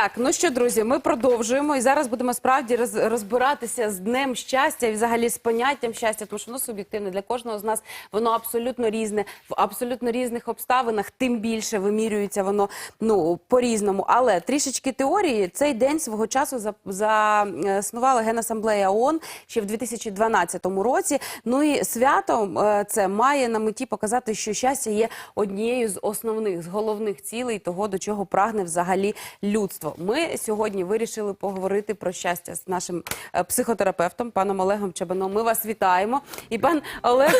Так, ну що, друзі, ми продовжуємо і зараз будемо справді роз- розбиратися з днем щастя і взагалі з поняттям щастя, тому що воно суб'єктивне для кожного з нас. Воно абсолютно різне, в абсолютно різних обставинах. Тим більше вимірюється воно ну по-різному. Але трішечки теорії цей день свого часу заснувала Генасамблея ООН ще в 2012 році. Ну і свято е, це має на меті показати, що щастя є однією з основних, з головних цілей того, до чого прагне взагалі людство. Ми сьогодні вирішили поговорити про щастя з нашим е, психотерапевтом, паном Олегом Чабаном. Ми вас вітаємо. І пан Олег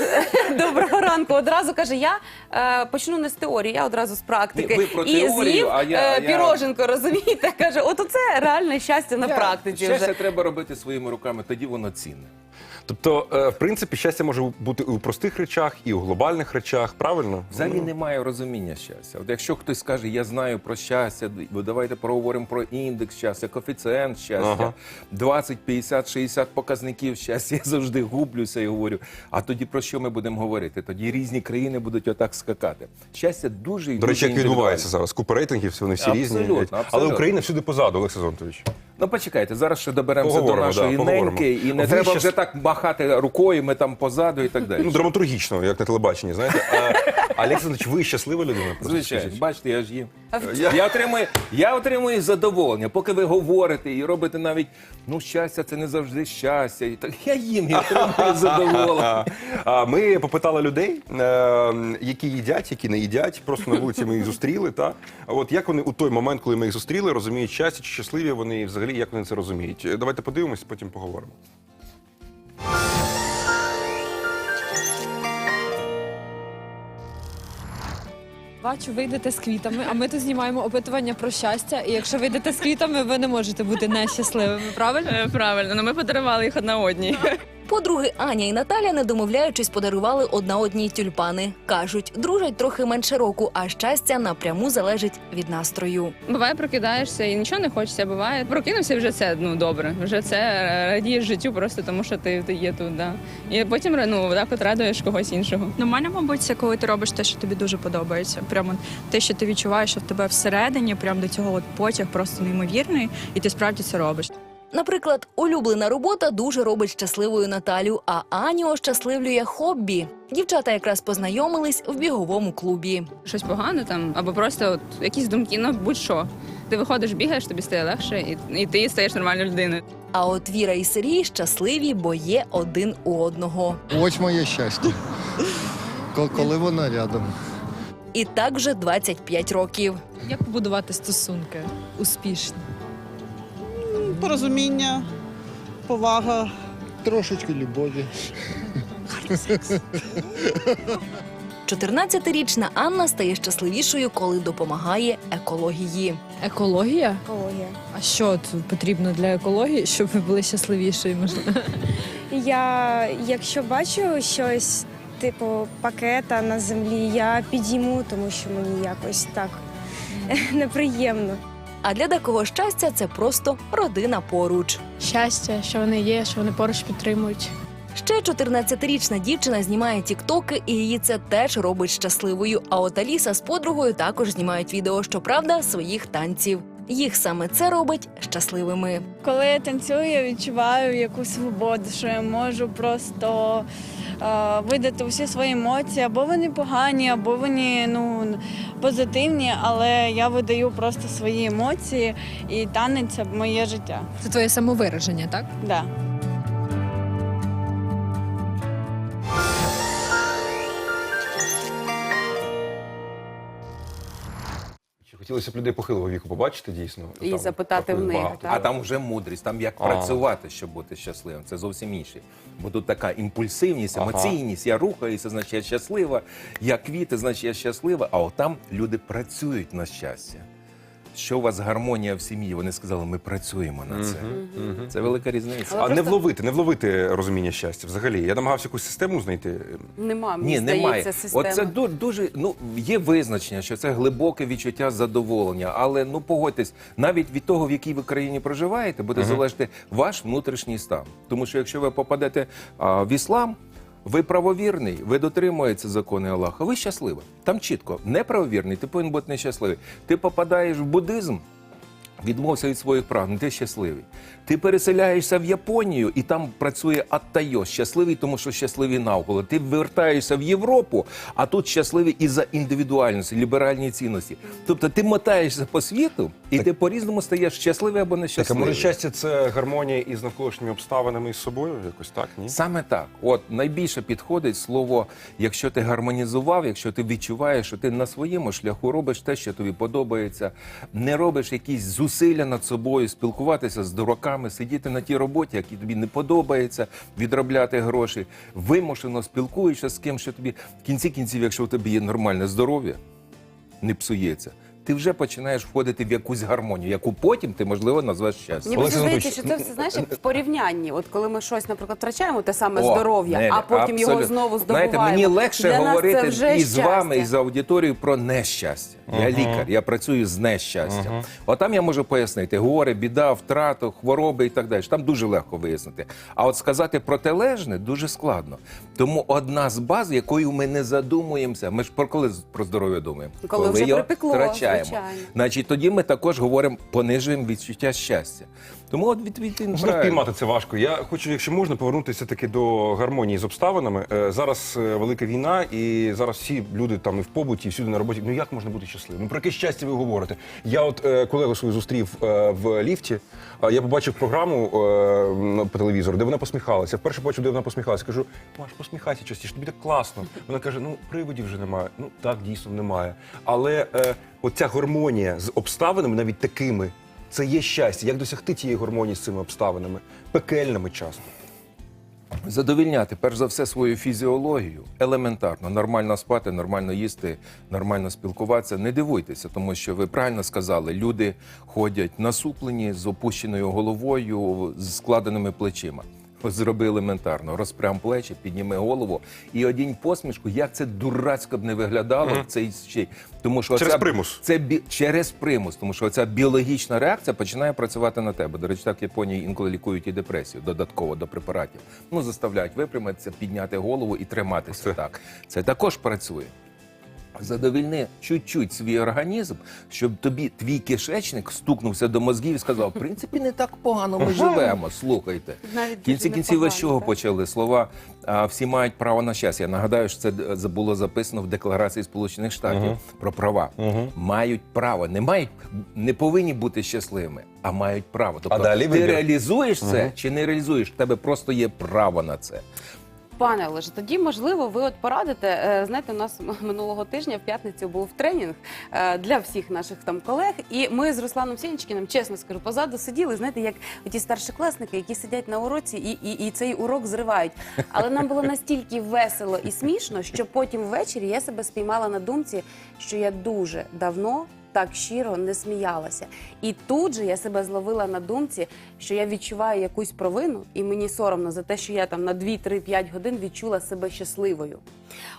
доброго ранку. Одразу каже: я е, почну не з теорії, я одразу з практики. Ви про і теорію, з'їв а я- е, я- піроженко, розумієте? Каже, от оце реальне щастя на практиці. Щастя Вже. треба робити своїми руками, тоді воно цінне. Тобто, е, в принципі, щастя може бути і у простих речах, і у глобальних речах, правильно? Взагалі Ну, немає розуміння щастя. От якщо хтось скаже, я знаю про щастя, бо давайте поговоримо про індекс щастя, коефіцієнт щастя, Ага. 20, 50, 60 показників щастя. Я завжди гублюся і говорю. А тоді про що ми будемо говорити? Тоді різні країни будуть отак скакати. Щастя дуже і До речі, як відбувається зараз? Купа рейтингів, вони всі різні. Абсолютно, Але. Україна всюди позаду, Олег Сезонтович. Ну почекайте, зараз ще доберемося до нашої да, неньки, і не треба вже так махати рукою, ми там позаду і так далі. Ну, драматургічно, як на телебаченні, знаєте. А, Олег Сезонович, ви щаслива людина? Звичайно, скажіть. бачите, я ж їм. Я- Я отримую, я отримую задоволення, поки ви говорите і робите навіть ну щастя, це не завжди щастя. І так я їм і отримую задоволення. А, Ми попитали людей, е, які їдять, які не їдять. Просто на вулиці ми їх зустріли. Та от як вони у той момент, коли ми їх зустріли, розуміють щастя, чи щасливі вони і взагалі як вони це розуміють? Давайте подивимось, потім поговоримо. Бачу, ви йдете з квітами, а ми тут знімаємо опитування про щастя. І якщо ви йдете з квітами, ви не можете бути нещасливими, правильно? Е, Правильно, ну ми подарували їх одна одній. Подруги Аня і Наталя, не домовляючись, подарували одна одній тюльпани. Кажуть, дружать трохи менше року, а щастя напряму залежить від настрою. Буває, прокидаєшся і нічого не хочеться. Буває, прокинувся вже це ну добре. Вже це радієш життю просто тому, що ти, ти є тут. Да. І потім ну так от радуєш когось іншого. Ну, мене, мабуть, це коли ти робиш те, що тобі дуже подобається. Прямо те, що ти відчуваєш, що в тебе всередині, прям до цього от потяг просто неймовірний, і ти справді це робиш. Наприклад, улюблена робота дуже робить щасливою Наталю, а Аню ощасливлює хобі. Дівчата якраз познайомились в біговому клубі. Щось погане там, або просто от якісь думки, ну будь-що. Ти виходиш, бігаєш, тобі стає легше, і, і ти стаєш нормальною людиною. А от Віра і Сергій щасливі, бо є один у одного. Ось моє щастя. Коли вона рядом. І так вже 25 років. Як побудувати стосунки успішні? Порозуміння, повага. Трошечки любові. 14-річна Анна стає щасливішою, коли допомагає екології. Екологія? Екологія. А що тут потрібно для екології, щоб ви були щасливішою? Можливо? Я, якщо бачу щось, типу пакета на землі, я підійму, тому що мені якось так неприємно. А для декого щастя це просто родина поруч. Щастя, що вони є, що вони поруч підтримують. Ще 14-річна дівчина знімає тіктоки, і її це теж робить щасливою. А от Аліса з подругою також знімають відео, щоправда, своїх танців. Їх саме це робить щасливими. Коли я танцюю, я відчуваю якусь свободу, що я можу просто видати всі свої емоції, або вони погані, або вони ну позитивні, але я видаю просто свої емоції, і танець це моє життя. Це твоє самовираження, так? Да. Хотілося б людей похилого віку побачити дійсно. І Там запитати в них, багато. так? А там вже мудрість, там як А. працювати, щоб бути щасливим. Це зовсім інше. Бо тут така імпульсивність, Ага. емоційність. Я рухаюся, значить я щаслива. Я квіти, значить я щаслива. А от там люди працюють на щастя. Що у вас гармонія в сім'ї. Вони сказали, ми працюємо над це. Це велика різниця. А не вловити, не вловити розуміння щастя взагалі. Я намагався якусь систему знайти. Нема, мені Ні, здається, немає. системи. Оце ду- дуже ну є визначення, що це глибоке відчуття задоволення. Але ну погодьтесь, навіть від того, в якій ви країні проживаєте, буде залежати ваш внутрішній стан. Тому що якщо ви попадете а, в іслам. Ви правовірний, ви дотримуєтеся закони Аллаха, ви щасливі. Там чітко, неправовірний, ти повинен бути нещасливий. Ти попадаєш в буддизм, відмовся від своїх прав, ти щасливий. Ти переселяєшся в Японію, і там працює Аттайо, щасливий, тому що щасливі навколо. Ти вертаєшся в Європу, а тут щасливий і за індивідуальність, ліберальні цінності. Тобто ти мотаєшся по світу, і ти по-різному стаєш щасливий або Так, а може щастя це гармонія із навколишніми обставинами і з собою? Якось так, ні? Саме так. От найбільше підходить слово, якщо ти гармонізував, якщо ти відчуваєш, що ти на своєму шляху робиш те, що тобі подобається, не робиш якісь зусилля над собою, спілкуватися з дураками, сидіти на тій роботі, які тобі не подобається, відробляти гроші, вимушено спілкуєшся з ким, що тобі в кінці кінців, якщо у тебе є нормальне здоров'я, не псується. Ти вже починаєш входити в якусь гармонію, яку потім ти можливо назвеш щастям. Мені здається, що це все знаєш як в порівнянні. От коли ми щось, наприклад, втрачаємо те саме О, здоров'я, а потім його знову здобуваємо. Знаєте, мені легше Для говорити і з вами, і з аудиторією про нещастя. Я лікар, я працюю з нещастям. От там я можу пояснити горе, біда, втрату, хвороби і так далі. Там дуже легко вияснити. А от сказати протилежне дуже складно. Тому одна з баз, якою ми не задумуємося, ми ж про коли про здоров'я думаємо? Коли вже його припекло, втрачаємо. Звичайно. Значить, тоді ми також говоримо, понижуємо відчуття щастя. Тому от від, від, Ну, Просто піймати це важко. Я хочу, якщо можна, повернутися таки до гармонії з обставинами. Е, Зараз е, велика війна, і зараз всі люди там і в побуті, і всюди на роботі. Ну як можна бути щасливим? Ну про яке щастя ви говорите? Я от е, колегу свою зустрів е, в ліфті. Я побачив програму е, на- по телевізору, де вона посміхалася. Вперше побачив, де вона посміхалася. Кажу, Маш, посміхайся частіше, тобі так класно. Вона каже: ну приводів вже немає. Ну так дійсно немає. Але е, оця гармонія з обставинами, навіть такими. Це є щастя. Як досягти тієї гармонії з цими обставинами? Пекельними часто. задовільняти перш за все свою фізіологію елементарно, нормально спати, нормально їсти, нормально спілкуватися. Не дивуйтеся, тому що ви правильно сказали, люди ходять насуплені з опущеною головою, з складеними плечима. Зроби елементарно, розпрям плечі, підніми голову і одінь посмішку, як це дурацько б не виглядало в цей ще. Тому що Через оця- примус. це бі... через примус, тому що ця біологічна реакція починає працювати на тебе. До речі, так в Японії інколи лікують і депресію додатково до препаратів. Ну заставляють випрямитися, підняти голову і триматися так. Це також працює. Задовільни чуть-чуть свій організм, щоб тобі твій кишечник стукнувся до мозгів і сказав: в принципі, не так погано ми живемо. Слухайте. Навіть В кінці кінців ви з чого так? почали? Слова а, всі мають право на щастя. Я нагадаю, що це було записано в Декларації Сполучених Штатів про права. Мають право, не мають, не повинні бути щасливими, а мають право. Тобто А далі ти вибір. реалізуєш це чи не реалізуєш? В тебе просто є право на це. Пане Олеже, тоді можливо, ви от порадите. е, Знаєте, у нас минулого тижня в п'ятницю був тренінг е, для всіх наших там колег. І ми з Русланом Сєнічкіним, чесно скажу, позаду сиділи, знаєте, як ті старшокласники, які сидять на уроці і, і, і цей урок зривають. Але нам було настільки весело і смішно, що потім ввечері я себе спіймала на думці, що я дуже давно. Так щиро не сміялася, і тут же я себе зловила на думці, що я відчуваю якусь провину, і мені соромно за те, що я там на 2-3-5 годин відчула себе щасливою.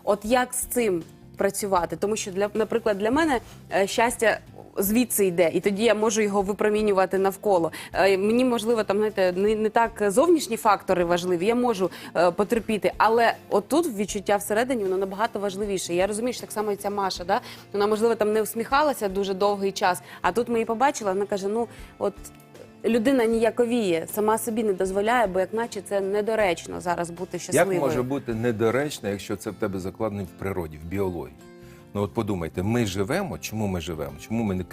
От як з цим працювати? Тому що для, наприклад, для мене е, щастя. Звідси йде, і тоді я можу його випромінювати навколо. Е, Мені можливо, там знаєте, не, не так зовнішні фактори важливі. Я можу е, потерпіти, але отут відчуття всередині воно набагато важливіше. Я розумію, що так само і ця Маша, да? вона можливо там не усміхалася дуже довгий час. А тут ми її побачили, вона каже: ну от людина ніяковіє, сама собі не дозволяє, бо як наче це недоречно зараз бути щасливою. Як може бути недоречно, якщо це в тебе закладено в природі, в біології? Ну от подумайте, ми живемо, чому ми живемо? Чому ми не,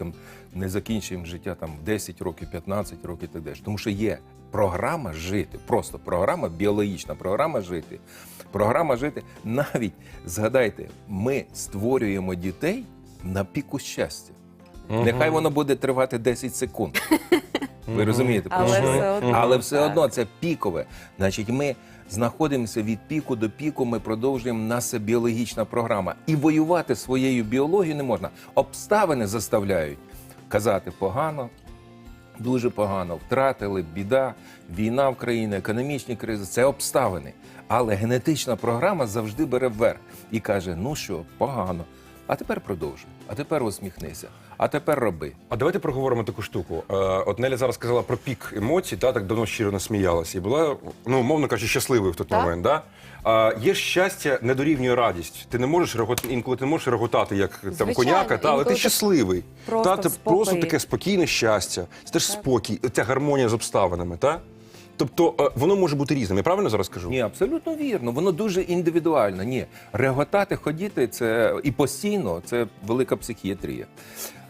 не закінчуємо життя там в 10 років, 15 років і так далі? Тому що є програма жити, просто програма, біологічна програма жити. Програма жити. Навіть згадайте, ми створюємо дітей на піку щастя. Нехай воно буде тривати 10 секунд. Ви розумієте? про Але що я? все одно. Але все Так. одно це пікове. Значить, ми знаходимося від піку до піку, ми продовжуємо наша біологічна програма. І воювати своєю біологією не можна. Обставини заставляють. казати погано, дуже погано. Втратили, біда, війна в країні, економічні кризи це обставини. Але генетична програма завжди бере вверх і каже: ну що, погано. А тепер продовжуй, а тепер усміхнися, а тепер роби. А давайте проговоримо таку штуку. Е, От Неля зараз сказала про пік емоцій, та так давно щиро насміялася. І була, ну, умовно кажучи, щасливою в той Так. момент. Да? А, є ж щастя, не дорівнює радість. Ти не можеш реготати, інколи ти не можеш реготати, як там Звичайно, коняка, та, але інколи ти щасливий. просто та, ти в спокої. просто таке спокійне щастя. Це теж спокій, ця гармонія з обставинами. Та? Тобто е, воно може бути різним. Я правильно зараз кажу? Ні, абсолютно вірно. Воно дуже індивідуально. Ні, реготати, ходіти це і постійно це велика психіатрія.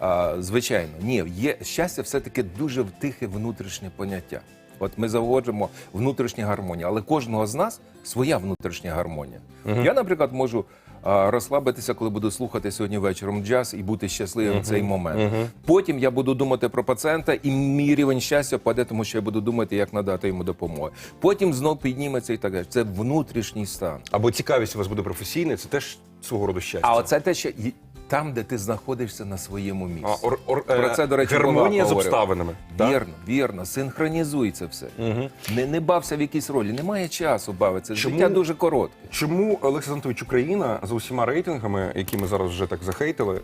А, звичайно, ні, є щастя, все-таки дуже тихе внутрішнє поняття. От ми заводжимо внутрішню гармонію, але кожного з нас своя внутрішня гармонія. Я, наприклад, можу розслабитися, коли буду слухати сьогодні вечором джаз і бути щасливим в цей момент. Потім я буду думати про пацієнта, і мій рівень щастя паде, тому що я буду думати, як надати йому допомогу. Потім знов підніметься і так далі. Це внутрішній стан. Або цікавість у вас буде професійна, це теж свого роду щастя. А оце те, що там, де ти знаходишся на своєму місці. А, ор- ор- Про е, це, до речі, гармонія з обставинами. так? Вірно, вірно, синхронізуй це все. Не, не бався в якійсь ролі, немає часу бавитися. Чому? Життя дуже коротке. Чому Олексій Анатолійович Україна за усіма рейтингами, які ми зараз вже так захейтили, е,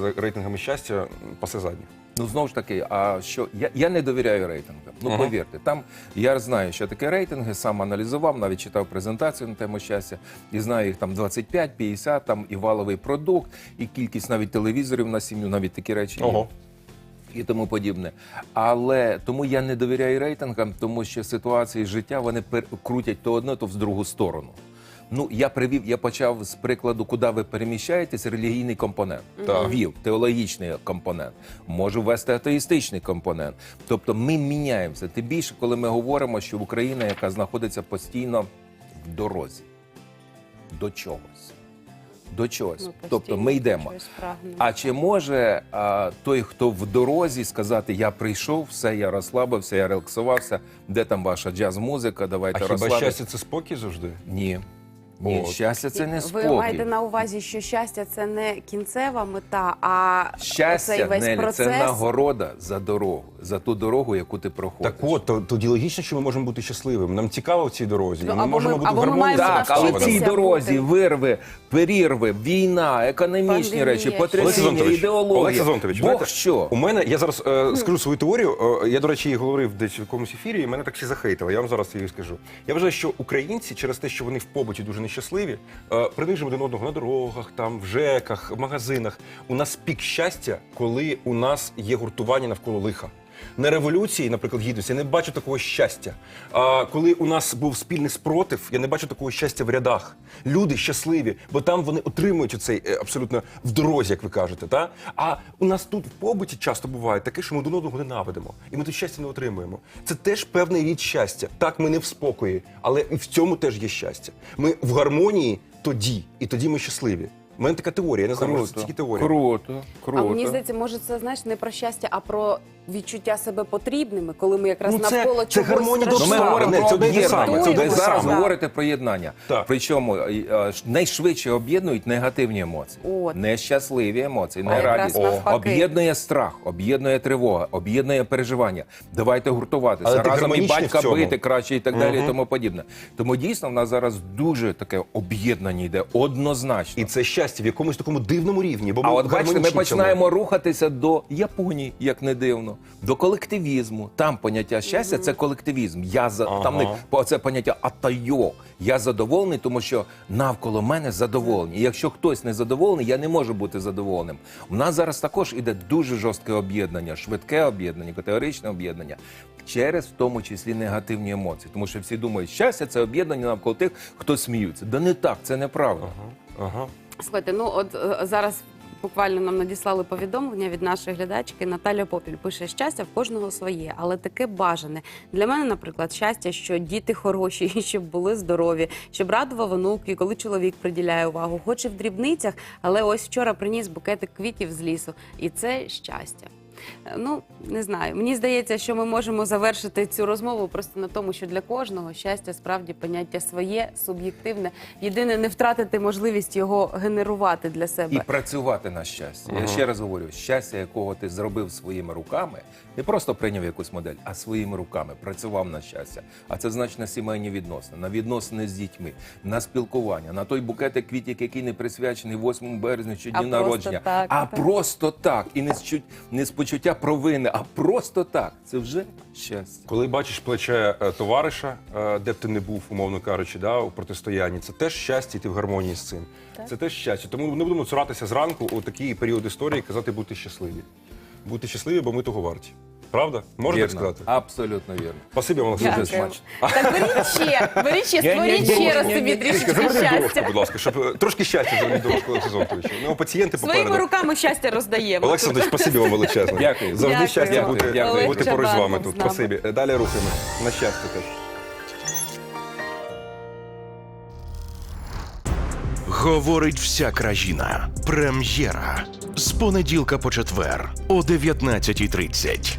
за рейтингами щастя, пасе задні? Ну знову ж таки, а що я, я не довіряю рейтингам. Ну повірте, там я знаю, що таке рейтинги, сам аналізував, навіть читав презентацію на тему щастя, і знаю їх там 25, 50, там і валовий продукт, і кількість навіть телевізорів на сім'ю, навіть такі речі. є. Ого. і тому подібне. Але тому я не довіряю рейтингам, тому що ситуації життя вони пер- крутять то одне, то в другу сторону. Ну, я привів, я почав з прикладу, куди ви переміщаєтесь, релігійний компонент. Так. Вів, теологічний компонент. Можу ввести атеїстичний компонент. Тобто ми міняємося. Тим більше, коли ми говоримо, що Україна, яка знаходиться постійно в дорозі до чогось. До чогось. Ну, тобто ми йдемо. А чи може а, той, хто в дорозі, сказати: Я прийшов, все, я розслабився, я релаксувався. Де там ваша джаз-музика? А Давайте хіба щастя це спокій завжди? Ні. Ні, щастя це не Ви маєте на увазі, що щастя це не кінцева мета, а цей весь Нелі, процес. це нагорода за дорогу, за ту дорогу, яку ти проходиш. Так от, то, тоді логічно, що ми можемо бути щасливими. Нам цікаво в цій дорозі. Ну, ми або можемо ми- бути або в гармонії. Так, але в цій бути. дорозі вирви, перірви, війна, економічні Пандемія, речі, потрясіння, Зонтович, Бог що? У мене я зараз е, скажу свою теорію. Е, я, до речі, її говорив десь в якомусь ефірі, і мене так всі захейтили. Я вам зараз її скажу. Я вважаю, що українці через те, що вони в побуті дуже нещасливі, е, принижуємо один одного на дорогах, там в ЖЕКах, в магазинах. У нас пік щастя, коли у нас є гуртування навколо лиха. На революції, наприклад, гідності, я не бачу такого щастя. А коли у нас був спільний спротив, я не бачу такого щастя в рядах. Люди щасливі, бо там вони отримують оцей е, абсолютно в дорозі, як ви кажете. Та? А у нас тут в побуті часто буває таке, що ми один одного ненавидимо, і ми тут щастя не отримуємо. Це теж певний рід щастя. Так, ми не в спокої, але і в цьому теж є щастя. Ми в гармонії тоді, і тоді ми щасливі. У мене така теорія, я не знаю, може це Круто, тільки теорія. круто, круто. А мені здається, може, це знаєш не про щастя, а про відчуття себе потрібними, коли ми якраз Ну, це- навколо це чогось гармонія до Ну, ми говоримо Це про одне й те саме, об'єднання. це одне й Ви те зараз саме. говорите про єднання. Так. Причому е, е, найшвидше об'єднують негативні емоції, От. нещасливі емоції, якраз нерадісні. навпаки. Об'єднує страх, об'єднує тривога, об'єднує переживання. Давайте гуртуватися. Але ти Разом і гармонічний батька в цьому. бити краще і так далі, і тому подібне. Тому дійсно в нас зараз дуже таке об'єднання йде однозначно. І це щастя в якомусь такому дивному рівні. Бо А от бачите, ми починаємо рухатися до Японії, як не дивно, до колективізму. Там поняття щастя це колективізм. Я за Ага. там не це поняття атайо. Я задоволений, тому що навколо мене задоволені. І якщо хтось не задоволений, я не можу бути задоволеним. У нас зараз також іде дуже жорстке об'єднання, швидке об'єднання, категоричне об'єднання. Через в тому числі негативні емоції, тому що всі думають, щастя це об'єднання навколо тих, хто сміються. Да не так, це неправда. Ага. Слухайте, ну от е, зараз буквально нам надіслали повідомлення від нашої глядачки. Наталя Попіль пише: щастя в кожного своє, але таке бажане. Для мене, наприклад, щастя, що діти хороші, і щоб були здорові, щоб радував онуки, коли чоловік приділяє увагу, хоч і в дрібницях, але ось вчора приніс букетик квітів з лісу, і це щастя. Е, Ну не знаю. Мені здається, що ми можемо завершити цю розмову просто на тому, що для кожного щастя справді поняття своє, суб'єктивне. Єдине не втратити можливість його генерувати для себе. І працювати на щастя. Я ще раз говорю, щастя, якого ти зробив своїми руками, не просто прийняв якусь модель, а своїми руками працював на щастя. А це значить на сімейні відносини, на відносини з дітьми, на спілкування, на той букетик квітів, який не присвячений 8 березня чи А дню народження, так, а так. просто так. І не не з почуття провини, а просто так. Це вже щастя. Коли бачиш плече е, товариша, е, де б ти не був, умовно кажучи, да, у протистоянні, це теж щастя, і ти в гармонії з цим. Це теж щастя. Тому не будемо цуратися зранку у такий період історії і казати бути щасливі. Бути щасливі, бо ми того варті. Правда? Можна так Вірно. сказати? Абсолютно вірно. Спасибі вам, Олексій. Дуже Дякую. смачно. Так беріть ще, беріть ще, створіть ще раз ні-ні-ні. собі трішечки Зверніть дорожку, щастя. будь ласка, щоб е, трошки щастя зверніть дорожку Олексій Зонтовичу. Ну, пацієнти Своїми попереду. руками щастя роздаємо. Олексій Анатолійович, спасибі вам величезне. Дякую. Завжди Дякую. щастя бути, Дякую. бути поруч з вами тут. з нами. Спасибі. Е, Далі рухаємо. На щастя теж. Говорить вся країна. Прем'єра. З понеділка по четвер о 19.30.